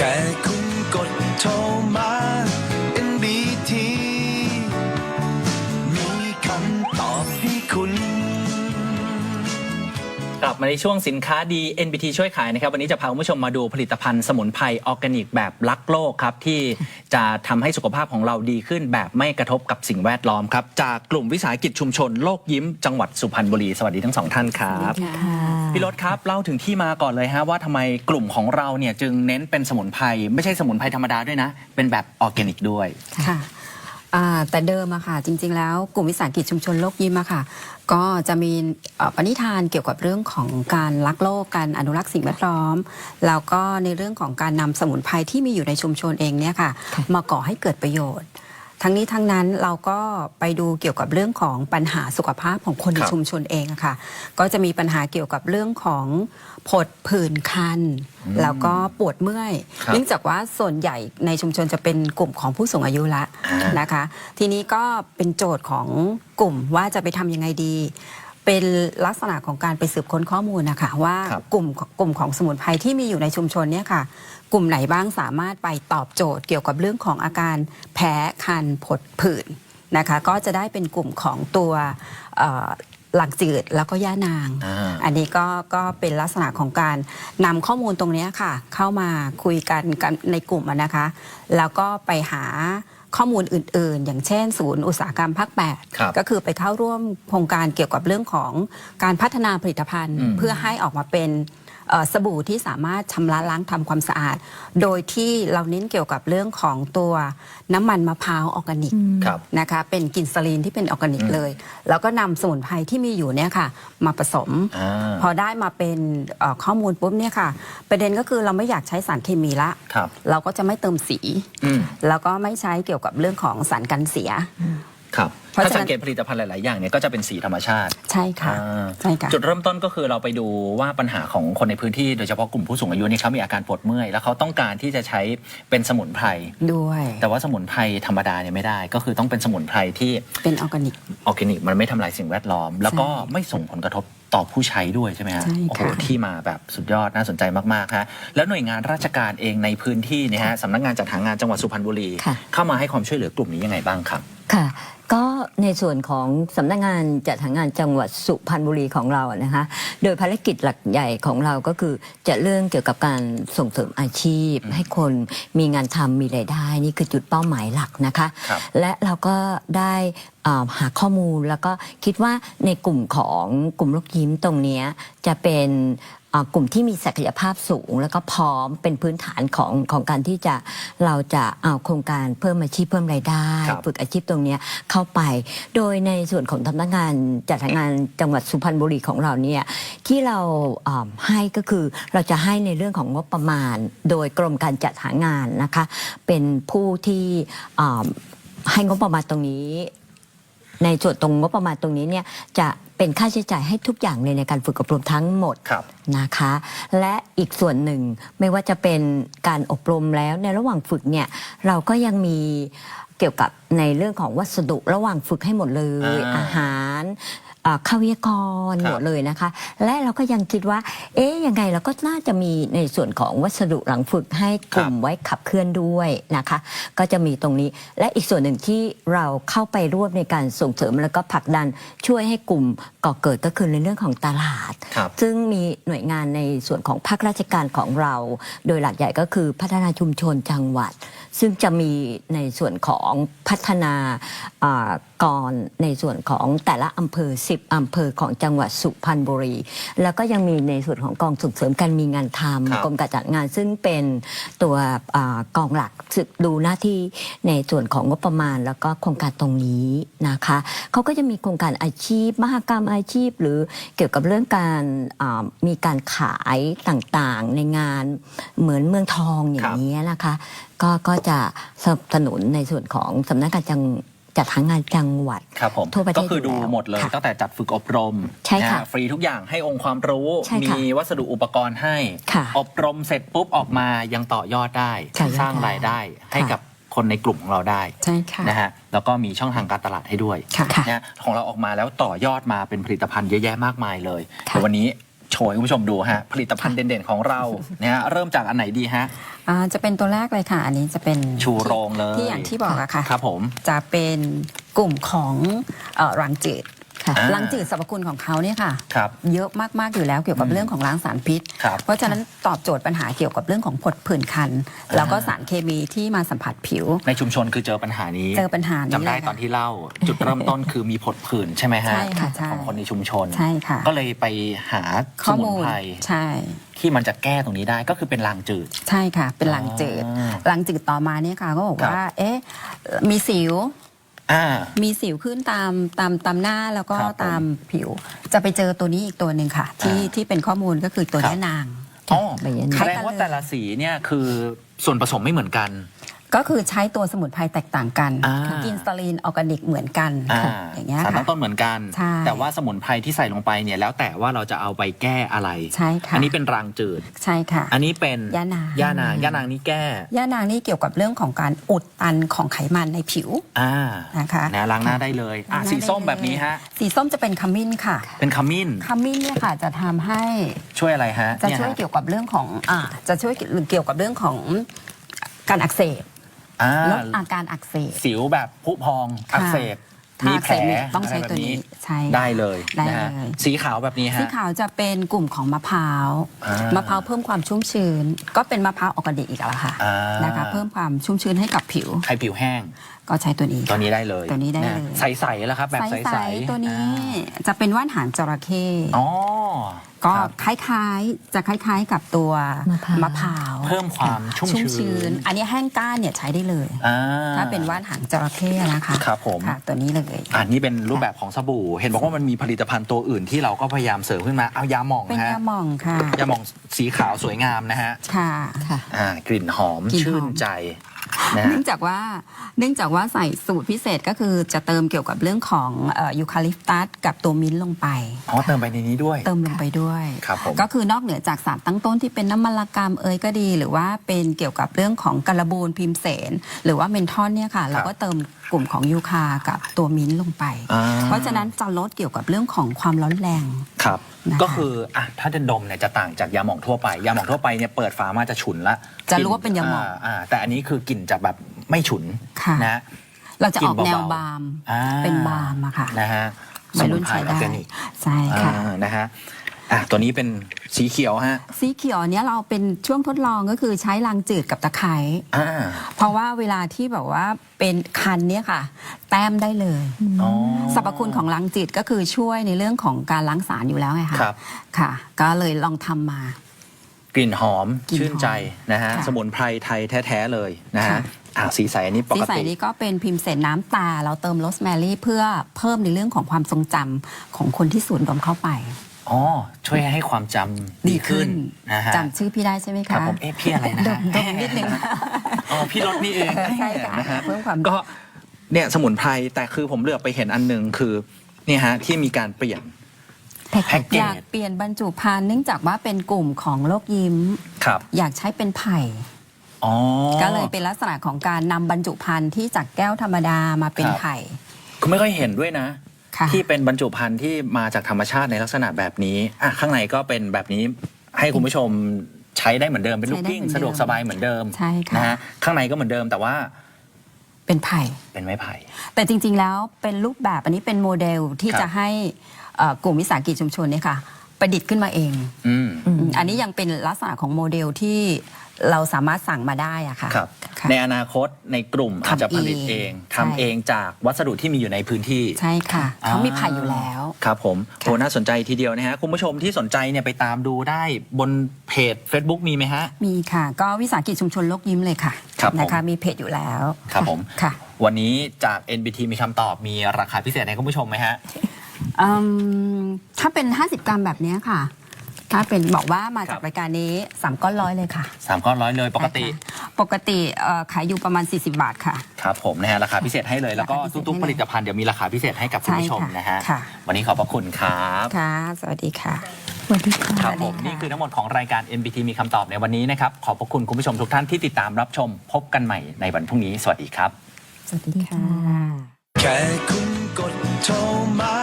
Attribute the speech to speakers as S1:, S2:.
S1: แค่คุณกดโทร มา
S2: ในช่วงสินค้าดี NBT ช่วยขายนะครับ วันนี้จะพาคุณผู้ชมมาดูผลิตภัณฑ์สมุนไพรออร์แกนิกแบบรักโลกครับ ที่จะทำให้สุขภาพของเราดีขึ้นแบบไม่กระทบกับสิ่งแวดล้อมครับ จากกลุ่มวิสาหกิจชุมชน โลกยิ้มจังหวัดสุพรรณบุรี สวัสดีทั้งสองท่านครับพี่รถครับเล่าถึงที่มาก่อนเลยฮะว่าทำไมกลุ่มของเราเนี่ยจึงเน้นเป็นสมุนไพรไม่ใช่สมุนไพรธรรมดาด้วยนะ เป็นแบบออร์แกนิกด้วย
S3: ค่ะ อ่าแต่เดิมอะค่ะจริง ๆ แล้วกลุ่มวิสาหกิจชุมชนโลกยิ้มอะค่ะ ก็จะมีเอ่อปณิธานเกี่ยวกับเรื่องของการรักโลกการอนุรักษ์สิ่งแวดล้อม แล้วก็ในเรื่องของการนำสมุนไพรที่มีอยู่ในชุมชนเองเนี่ยค่ะ มาก่อให้เกิดประโยชน์ ทั้งนี้ทั้งนั้นเราก็ไปดูเกี่ยวกับเรื่องของปัญหาสุขภาพของคนใน
S2: ครับ
S3: ชุมชนเองอะค่ะ ก็จะมีปัญหาเกี่ยวกับเรื่องของผดผื่นคัน แล้วก็ปวดเมื่อย
S2: ครับ
S3: เนื่องจากว่าส่วนใหญ่ในชุมชนจะเป็นกลุ่มของผู้สูงอายุละ
S2: อ่าน
S3: นะคะ ทีนี้ก็เป็นโจทย์ของกลุ่มว่าจะไปทำยังไงดี เป็นลักษณะของการไปสืบค้นข้อมูลนะคะว่า
S2: ครับ
S3: กลุ่มกลุ่มของสมุนไพรที่มีอยู่ในชุมชนเนี่ยค่ะ กลุ่มไหนบ้างสามารถไปตอบโจทย์เกี่ยวกับเรื่องของอาการแพ้คันผดผื่นนะคะ ก็จะได้เป็นกลุ่มของตัวเอ่อหลังจืดแล้วก็ย่านาง
S2: อ่า
S3: อันนี้ก็ก็เป็นลักษณะของการนำข้อมูลตรงเนี้ยค่ะ เข้ามาคุยกันกันในกลุ่มอะนะคะ แล้วก็ไปหา ข้อมูลอื่น ๆ อย่างเช่น ศูนย์อุตสาหกรรมภาค
S2: ครับ
S3: 8ก็คือไปเข้าร่วมโครงการเกี่ยวกับเรื่องของการพัฒนาผลิตภัณฑ์
S2: อืม
S3: เพื่อให้ออกมาเป็นเอ่อ สบู่ที่สามารถชำระล้างทำความสะอาด โดยที่เราเน้นเกี่ยวกับเรื่องของตัวน้ำมันมะพร้าวออร์แกนิก
S2: ครับ
S3: นะคะเป็นกลินซาลีนที่เป็นออร์แกนิก
S2: อืม
S3: เลย แล้วก็นำสมุนไพรที่มีอยู่เนี่ยค่ะ มาผสม
S2: อ่า
S3: พอได้มาเป็นเอ่อข้อมูลปุ๊บเนี่ยค่ะ ประเด็นก็คือเราไม่อยากใช้สารเคมีละ
S2: ครับ
S3: เราก็จะไม่เติมสี
S2: อืม
S3: แล้วก็ไม่ใช้เกี่ยวกับเรื่องของสารกันเสีย
S2: ครับ
S3: เพราะ
S2: ถ้า
S3: ฉะนั้น
S2: สังเกตผลิตภัณฑ์หลาย ๆ อย่างเนี่ยก็จะเป็นสีธรรมชาติ
S3: ใช่ค่ะ
S2: อ่า
S3: ใช่ค่ะ
S2: จุดเริ่มต้นก็คือเราไปดูว่าปัญหาของคนในพื้นที่โดยเฉพาะกลุ่มผู้สูงอายุนี่เขามีอาการปวดเมื่อย แล้วเขาต้องการที่จะใช้เป็นสมุนไพร
S3: ด้วย
S2: แต่ว่าสมุนไพรธรรมดาเนี่ยไม่ได้ ก็คือต้องเป็นสมุนไพรที่
S3: เป็นออร์แกนิก
S2: ออร์แกนิกมันไม่ทำลายสิ่งแวดล้อม แล้วก็ไม่ส่งผลกระทบต่อผู้ใช้ด้วยใช่ไหมฮะ
S3: ใช่ค่ะ
S2: โอ้โหที่มาแบบสุดยอดน่าสนใจมาก ๆ ฮะ แล้วหน่วยงานราชการเองในพื้นที่เนี่ยฮะสำนักงานจัดหางานจังหวัดสุพรรณบุรี
S4: ค่ะ
S2: เข้ามาให้ความช่วยเหลือกลุ่มนี้ยังไงบ้างครับ
S4: ค่ะ ก็ในส่วนของสำนักงานจัดหางานจังหวัดสุพรรณบุรีของเราอะนะคะ โดยภารกิจหลักใหญ่ของเราก็คือจะเรื่องเกี่ยวกับการส่งเสริมอาชีพ ให้คนมีงานทำมีรายได้ นี่คือจุดเป้าหมายหลักนะคะ
S2: ครับ
S4: และเราก็ได้อ่าหาข้อมูลแล้วก็คิดว่าในกลุ่มของกลุ่มลูกยิ้มตรงเนี้ยจะเป็นอ่า กลุ่มที่มีศักยภาพสูง แล้วก็พร้อมเป็นพื้นฐานของของการที่จะเราจะเอาโครงการเพิ่มอาชีพเพิ่มรายได้
S2: ครับ
S4: ฝึกอาชีพตรงเนี้ยเข้าไป โดยในส่วนของสำนักงานจัดหางานจังหวัดสุพรรณบุรีของเราเนี่ยที่เราอ่าให้ก็คือเราจะให้ในเรื่องของงบประมาณ โดยกรมการจัดหางานนะคะเป็นผู้ที่อ่าให้งบประมาณตรงนี้ในส่วนตรงงบประมาณตรงนี้เนี่ยจะ เป็นค่าใช้จ่ายให้ทุกอย่างเลยในการฝึกอบรมทั้งหมด
S2: ครับ
S4: นะคะ และอีกส่วนหนึ่งไม่ว่าจะเป็นการอบรมแล้วในระหว่างฝึกเนี่ยเราก็ยังมีเกี่ยวกับในเรื่องของวัสดุระหว่างฝึกให้หมดเลย
S2: อ่า
S4: อาหาร อ่าข้าววิทยากร
S2: ครับ
S4: หมดเลยนะคะ และเราก็ยังคิดว่า เอ๊ะยังไงเราก็น่าจะมีในส่วนของวัสดุหลังฝึกให้กลุ่มไว้ขับเคลื่อนด้วยนะคะ ก็จะมีตรงนี้และอีกส่วนหนึ่งที่เราเข้าไปร่วมในการส่งเสริมแล้วก็ผลักดันช่วยให้กลุ่มก่อเกิดก็คือในเรื่องของตลาด
S2: ครับ
S4: ซึ่งมีหน่วยงานในส่วนของภาคราชการของเรา โดยหลักใหญ่ก็คือพัฒนาชุมชนจังหวัด ซึ่งจะมีในส่วนของพัฒนาอ่ากรในส่วนของแต่ละอำเภอ 10 อำเภอของจังหวัดสุพรรณบุรี แล้วก็ยังมีในส่วนของกองส่งเสริมการมีงานท
S2: ครับำ
S4: กรมการจัดงานซึ่งเป็นตัวอากองหลักซึ่งดูหน้าที่ในส่วนของงบประมาณ แล้วก็โครงการตรงนี้นะคะเขาก็จะมีโครงการอาชีพ มหกรรมอาชีพ หรือเกี่ยวกับเรื่องการอ่ามีการขายต่างๆในงานเหมือนเมืองทองอย่า
S2: ครั
S4: ง
S2: บ
S4: นี้นะคะ ก็ก็จะสนับสนุนในส่วนของสำนักงานจังจัดหางานจังหวัด
S2: ครับผม
S4: ทั่วประเทศ
S2: ก็คือดู
S4: อยู่แล้ว
S2: หมดเลย
S4: ค่ะ
S2: ตั้งแต่จัดฝึกอบรม
S4: ใช่ค่ะ
S2: นฮฟรีทุกอย่างให้องค์ความรู้
S4: ใช่ค่ะ
S2: มีวัสดุอุปกรณ์ให้
S4: ค่ะ
S2: อบรมเสร็จปุ๊บออกมายังต่อยอดได้
S4: ค่ะ
S2: สร้างรายได้ให้
S4: ค่ะ
S2: กับคนในกลุ่มของเราได้
S3: ใช่ค่ะ
S2: นะฮะแล้วก็มีช่องทางการตลาดให้ด้วย
S3: ค่ะ
S2: นะฮะของเราออกมาแล้วต่อยอดมาเป็นผลิตภัณฑ์เยอะแยะมากมายเลย
S4: ค่ะ
S2: เดี๋ยววันนี้ โชว์ให้คุณผู้ชมดูฮะผลิตภัณฑ์เด่นๆของเรานะฮะเริ่มจากอันไหนดีฮะ
S3: อ่าจะเป็นตัวแรกเลยค่ะ อันนี้จะเป็น
S2: ชูโรงเลย
S3: ที่อย่างที่บอกอะค่ะ
S2: ครับผม
S3: จะเป็นกลุ่มของเอ่อรังจืด
S4: ค่ะ
S2: อ่า
S3: รังจืดสรรพคุณของเขาเนี่ยค่ะ
S2: ครับ
S3: เยอะมากๆอยู่แล้วเกี่ยวกับ
S2: อืม
S3: เรื่องของล้างสารพิษ
S2: ครับ
S3: เพราะฉะนั้นตอบโจทย์ปัญหาเกี่ยวกับเรื่องของผดผื่นคัน
S2: อ่า
S3: แล้วก็สารเคมีที่มาสัมผัสผิว
S2: ในชุมชนคือเจอปัญหานี้
S3: เจอปัญหานี้
S2: จำได้
S3: เลยค่ะ
S2: ตอนที่เล่า จุดเริ่มต้นคือมีผดผื่นใช่ไหมฮะ
S3: ใช่ค่ะใช่
S2: ของคนในชุมชน
S3: ใช่ค่ะ
S2: ก็เลยไปหาส
S3: ข้อ
S2: มุน
S3: มูล
S2: ไพร
S3: ใช่
S2: ที่มันจะแก้ตรงนี้ได้ก็คือเป็นลางจืด
S3: ใช่ค่ะ เป็นรังจืด
S2: อ๋อ
S3: รังจืดต่อมาเนี่ยค่ะก็บอก
S2: ครับ
S3: ว่า เอ๊ะ มีสิว
S2: อ่า
S3: มีสิวขึ้นตามตามตามหน้าแล้วก็
S2: ครับผม
S3: ตามผิว จะไปเจอตัวนี้อีกตัวหนึ่งค่ะ ที่
S2: อ่า
S3: ที่เป็นข้อมูลก็คือตัว
S2: ครับ
S3: เนี้ยนาง
S2: อ๋อ
S4: ใบยะนาง
S2: แสดงว่าแต่ละสีเนี่ยคือส่วนผสมไม่เหมือนกัน
S3: ก็คือใช้ตัวสมุนไพรแตกต่างกัน
S2: อ่า
S3: กินสตาลีนออร์แกนิกเหมือนกัน
S2: อ่า
S3: อย่างเงี้ย
S2: สารตั้
S3: ค่ะ
S2: งต้นเหมือนกัน
S3: ใช่
S2: แต่ว่าสมุนไพรที่ใส่ลงไปเนี่ยแล้วแต่ว่าเราจะเอาไปแก้อะไร
S3: ใช่ค่ะ
S2: อันนี้เป็นรางจืด
S3: ใช่ค่ะ
S2: อันนี้เป็น
S3: ย่านาง
S2: ย่านางย่านางนี่แก้
S3: ย่านางนี่เกี่ยวกับเรื่องของการอุดตันของไขมันในผิว
S2: อ่า
S3: นะคะ
S2: นะล้างหน้าได้เลยอะ
S3: ล้างหน้า
S2: สีส้ม
S3: ได้เลย
S2: แบบนี้ฮะ
S3: สีส้มจะเป็นขมิ้นค่ะ
S2: เป็นขมิ้น
S3: ขมิ้นเนี่ยค่ะจะทำให้
S2: ช่วยอะไรฮะ
S3: จะ
S2: เนี่
S3: ช่วย
S2: ฮะ
S3: เกี่ยวกับเรื่องของอ่าจะช่วยเกี่ยวกับเรื่องของการอักเสบ
S2: อ่า
S3: ลดอาการอักเสบ
S2: สิวแบบผุพอง
S3: ค่ะ
S2: อักเสบ
S3: ถ้า
S2: มี
S3: อัก
S2: แผล
S3: เสบเนี่ยต้องใช้ะ
S2: ไร
S3: ตัว
S2: แบบ
S3: นี้ใช่
S2: ได้เลย
S3: ได้
S2: นะฮะ
S3: เลย
S2: สีขาวแบบนี้
S3: สี
S2: ฮะ
S3: ขาวจะเป็นกลุ่มของมะพร้าว
S2: อ่าม
S3: มะพร้าวเพิ่มความชุ่มชื้น ก็เป็นมะพร้าวออร์แกนิกอีกแล้วค่ะ
S2: อ่าน
S3: นะคะเพิ่มความชุ่มชื้นให้กับผิว
S2: ใครผิวแห้ง
S3: ก็ใช้ตัวนี้
S2: ตัวนี้ได้เลย
S3: ตัวนี้ได้ะเลย
S2: ใสๆแล้วครับ แบบใสๆ
S3: ตัวนี้
S2: อ่า
S3: จะเป็นว่านหางจระเข้
S2: อ๋อ
S3: ก็
S2: ครับ
S3: คล้ายๆ จะคล้ายๆกับตัว
S4: มะพร้าว
S3: มะพร้าว
S2: เพิ่มความชุ่มชื้น
S3: อันนี้แห้งก้านเนี่ยใช้ได้เลย
S2: อ่
S3: ถ้าเป็นว่านหางจระเข้นะคะ
S2: ครับผม
S3: ค่ะตัวนี้เลย
S2: อันนี้เป็นรูปแบบของสบู่ เห็นบอกว่ามันมีผลิตภัณฑ์ตัวอื่นที่เราก็พยายามเสริมขึ้นมาเอายาหม่อง
S3: เป็น
S2: ฮะ
S3: ยาหม่องค่ะ
S2: ยาหม่องสีขาวสวยงามนะฮะ
S3: ค่ะ
S4: ค่ะ
S2: อ่ากลิ่นหอม
S3: กลิ่นหอม
S2: ชื่นใจนะฮะ
S3: เนื่องจากว่าเนื่องจากว่าใส่สูตรพิเศษก็คือจะเติมเกี่ยวกับเรื่องของเอ่อยูคาลิปตัสกับตัวมิ้นท์ลงไป
S2: อ๋อเติมไปในนี้ด้วย
S3: เติมลงไปด้วย
S2: ครับผม
S3: ก็คือนอกเหนือจากสารตั้งต้นที่เป็นน้ำมันละกามเอยก็ดี หรือว่าเป็นเกี่ยวกับเรื่องของกระบูนพิมเสน หรือว่าเมนทอนเนี่ยค่ะ เราก็เติมกลุ่มของยูคากับตัวมิ้นท์ลงไป
S2: อ่า
S3: เพราะฉะนั้นจะลดเกี่ยวกับเรื่องของความร้อนแรง
S2: ครับ
S3: นะคะ
S2: ก็คืออะถ้าจะดมเนี่ยจะต่างจากยาหม่องทั่วไป ยาหม่องทั่วไปเนี่ยเปิดฝามาจะฉุนละ
S3: จะรู้ว่าเป็นยาหม่อง
S2: อ่าแต่อันนี้คือกลิ่นจะแบบไม่ฉุน
S3: ค่ะ
S2: นะ
S3: เราจะออกแนว
S2: กลิ่นเบาๆ
S3: บาล์ม
S2: อ่า
S3: เป็นบาล์มอะค่ะ
S2: นะฮะ
S3: วัยรุ่นใช้
S2: สมุ
S3: ได้
S2: พรออร์แกนิก
S3: ใช่ค่ะ
S2: อ่านะฮะ อะตัวนี้เป็นสีเขียวฮะ
S3: สีเขียวเนี้ยเราเป็นช่วงทดลองก็คือใช้ลางจืดกับตะไคร้
S2: อ่า
S3: เพราะว่าเวลาที่แบบว่าเป็นคันเนี่ยค่ะ แต้มได้เลย
S2: อ๋อ
S3: สรรพคุณของล้างจืดก็คือช่วยในเรื่องของการล้างสารอยู่แล้วไงคะ
S2: ครับ
S3: ค่ะ ก็เลยลองทำมา
S2: กลิ่นหอม
S3: กลิ่นหอม
S2: ชื่นใจนะฮะ
S3: ค่ะ
S2: สมุนไพรไทยแท้ ๆ เลยนะฮะ
S3: ค่ะ
S2: อ่าสีใสอันนี้ป
S3: สี
S2: ก
S3: ใส
S2: ติ
S3: นี้ก็เป็นพิมพ์เสนน้ำตา เราเติมโรสแมรี่เพื่อเพิ่มในเรื่องของความทรงจำของคนที่สูดดมเข้าไป
S2: อ๋อ ช่วยให้ความจำดีขึ้นนะฮะ
S3: จำชื่อพี่ได้ใช่ไหม
S2: ครั
S3: คะ
S2: บผมเอ๊ะพี่อะไรนะ
S3: ด
S2: ฮะ
S3: มดมนิดนึง
S2: อ๋อพี่รถนี่เอง
S3: ใช่ค่ะ
S2: นะฮะ
S3: เพิ่มความ
S2: ก็เนี่ยสมุนไพรแต่คือผมเลือกไปเห็นอันหนึ่งคือเนี่ยฮะที่มีการเปลี่ยน แพ็กเกจ
S3: อยากเปลี่ยนบรรจุภัณฑ์เนื่องจากว่าเป็นกลุ่มของโรคยิ้ม
S2: ครับ
S3: อยากใช้เป็นไผ่
S2: อ๋อ
S3: ก็เลยเป็นลักษณะของการนำบรรจุภัณฑ์ที่จากแก้วธรรมดามาเป็น
S2: ครับ
S3: ไผ่
S2: คุณไม่ค่อยเห็นด้วยนะ
S3: ค่ะ
S2: ที่เป็นบรรจุภัณฑ์ที่มาจากธรรมชาติในลักษณะแบบนี้อะข้างในก็เป็นแบบนี้ให้คุณผู้ชมใช้ได้เหมือนเดิมเป็นลูกกิ้ง
S3: ใช้ได้เหมือนเดิม
S2: สะดวกสบายเหมือนเดิม
S3: ใช่ค่ะ
S2: นะฮะข้างในก็เหมือนเดิมแต่ว่า
S3: เป็นไผ่
S2: เป็นไม้ไผ่
S3: แต่จริงๆแล้วเป็นรูปแบบอันนี้เป็นโมเดลที่
S2: ครับ
S3: จะให้เอ่อกลุ่มวิสาหกิจชุมชนเนี่ยค่ะ ประดิษฐ์ขึ้นมาเอง
S2: อืม
S3: อืมอันนี้ยังเป็นลักษณะของโมเดลที่ เราสามารถสั่งมาได้อะค่ะ
S2: ครับ
S3: ค่ะ
S2: ในอนาคตในกลุ่มอาจจะผลิตเอง
S3: ทำเอง
S2: ทำเองจากวัสดุที่มีอยู่ในพื้นที่
S3: ใช่ค่ะเขามีไผ่อยู่แล้ว
S2: ครับผม
S3: ค่ะ
S2: โอ้น่าสนใจทีเดียวนะฮะ คุณผู้ชมที่สนใจเนี่ยไปตามดูได้บนเพจ Facebook มีไหมฮะ
S3: มีค่ะ ก็วิสาหกิจชุมชนโลกยิ้มเลยค่ะ
S2: ครับผม
S3: นะคะมีเพจอยู่แล้ว
S2: ครับผม
S3: ค่ะ
S2: วันนี้จาก NBT มีคำตอบมีราคาพิเศษให้คุณผู้ชมไหมฮะ
S3: อืมถ้าเป็น 50 กรัมแบบเนี้ยค่ะ ถ้าเป็นบอกว่ามา
S2: ครับ
S3: จากรายการนี้สามก้อนร้อยเลยค่ะ
S2: สามก้อนร้อยเลยปกติ
S3: ปกติเอ่อขายอยู่ประมาณ 40 บาทค่ะ
S2: ครับผมนะฮะราคาพิเศษให้เลยแล้วก็
S3: ราคาพิเศษ
S2: ทุก
S3: ให้
S2: ๆ
S3: เลย
S2: ผลิตภัณฑ์เดี๋ยวมีราคาพิเศษให้กับคุณผู้ชม
S3: ใช่ค่ะ
S2: นะฮะ
S3: ค่ะ
S2: วันนี้ขอบพระคุณครับ
S3: ค่ะ สวัสดีค่ะ
S4: สวัสดีค่ะ
S2: ครับ
S3: สวัสดี
S2: ผม
S3: ค่ะ
S2: นี่คือทั้งหมดของรายการ NBT มีคำตอบในวันนี้นะครับ ขอบพระคุณคุณผู้ชมทุกท่านที่ติดตามรับชม พบกันใหม่ในวันพรุ่งนี้สวัสดีครับ
S3: สวัสดีค่ะ
S1: แค่คุณกดโทรมา